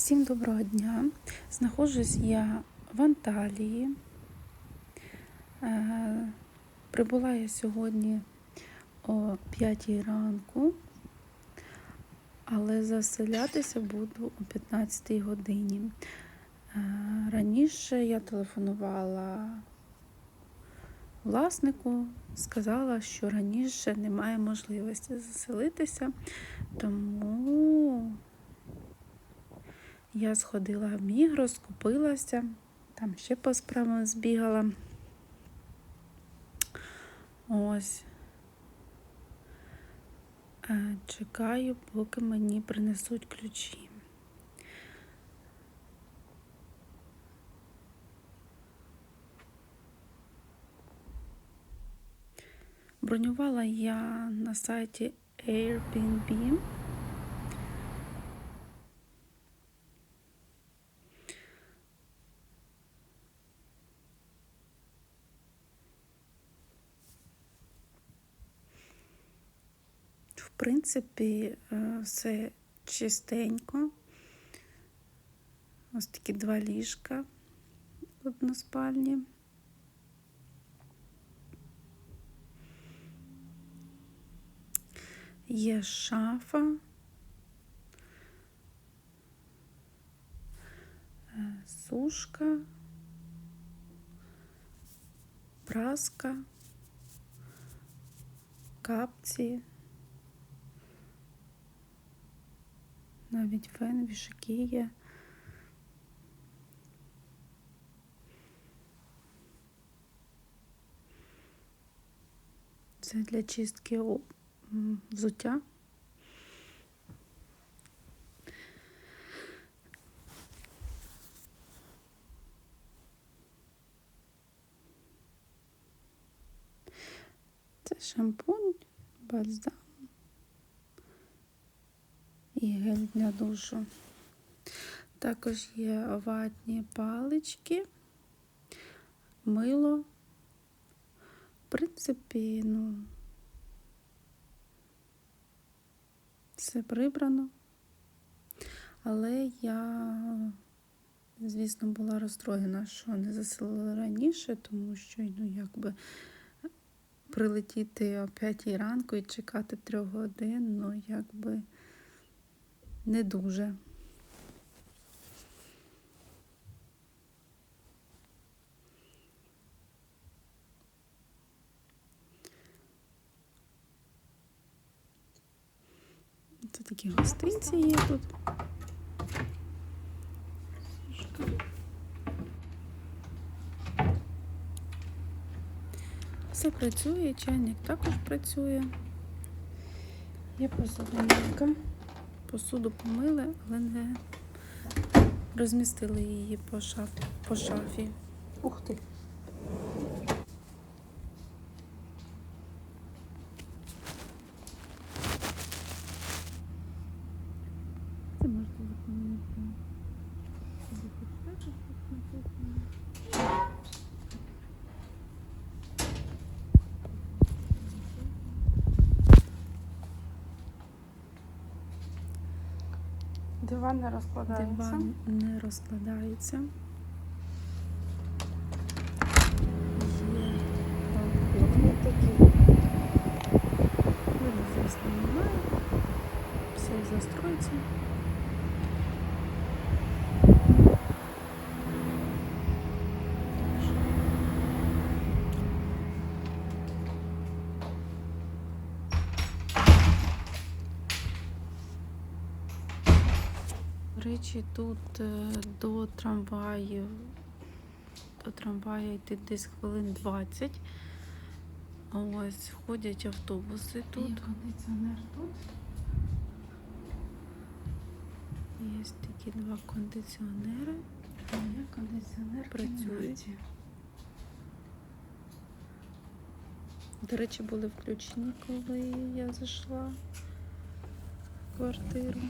Всім доброго дня! Знаходжусь я в Анталії. Е, Прибула я сьогодні о 5 ранку, але заселятися буду о 15 годині. Е, Раніше я телефонувала власнику, сказала, що раніше немає можливості заселитися, тому я сходила в Мігрос, купилася, там ще по справам збігала. Ось. Е, Чекаю, поки мені принесуть ключі. Бронювала я на сайті Airbnb. Принципі, е, все чистенько. Ось такі два ліжка односпальні. Є шафа. е, Сушка, праска, капці. Навіть фен, вішаки є. Це для чистки взуття. Це шампунь, бальзам і гель для душу. Також є ватні палички, мило. В принципі, ну, все прибрано. Але я, звісно, була розстроєна, що не заселила раніше, тому що, ну, якби прилетіти о 5 ранку і чекати трьох годин, ну, якби не дуже. Це такі гостинці є тут. Все працює, чайник також працює. Є посудомийка. Посуду помили, але не розмістили її по, шаф... по шафі. Ух ти! Диван не розкладається. Диван не розкладається. Є Тут є такі. Видно, звісно, немає. Все в застройці. До речі, тут е, до трамваю, до трамвая йти десь хвилин 20. А Ось ходять автобуси тут. Є кондиціонер тут. Є такі два кондиціонери. Є кондиціонер в Працюють. До речі, були включені, коли я зайшла в квартиру.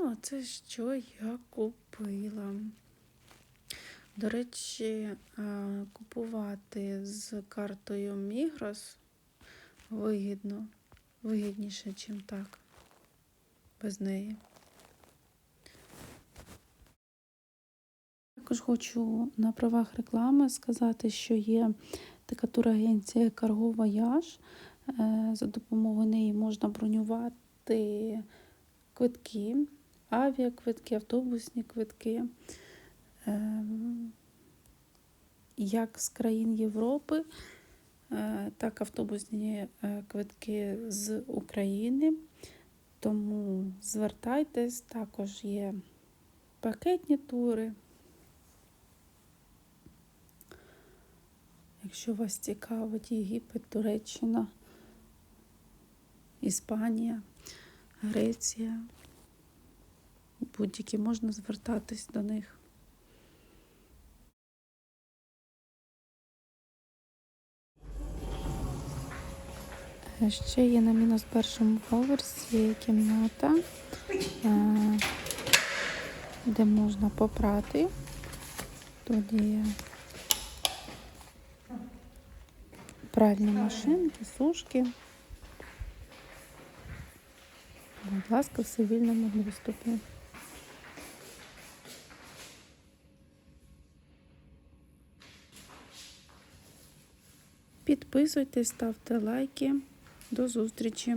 Ну, а це що я купила. До речі, купувати з картою Migros вигідно, вигідніше, ніж так, без неї. Також хочу на правах реклами сказати, що є така турагенція Cargo Voyage. Е, За допомогою неї можна бронювати квитки, авіаквитки, автобусні квитки, ем, як з країн Європи, е, так автобусні е, квитки з України. Тому звертайтесь, також є пакетні тури. Якщо вас цікавить Єгипет, Туреччина, Іспанія, Греція, будь-які можна звертатись до них. Е, Ще є на мінус першому поверсі кімната, е, де можна попрати. Тут є пральні машинки, сушки. Будь ласка, в цивільному доступі. Підписуйтесь, ставте лайки. До зустрічі!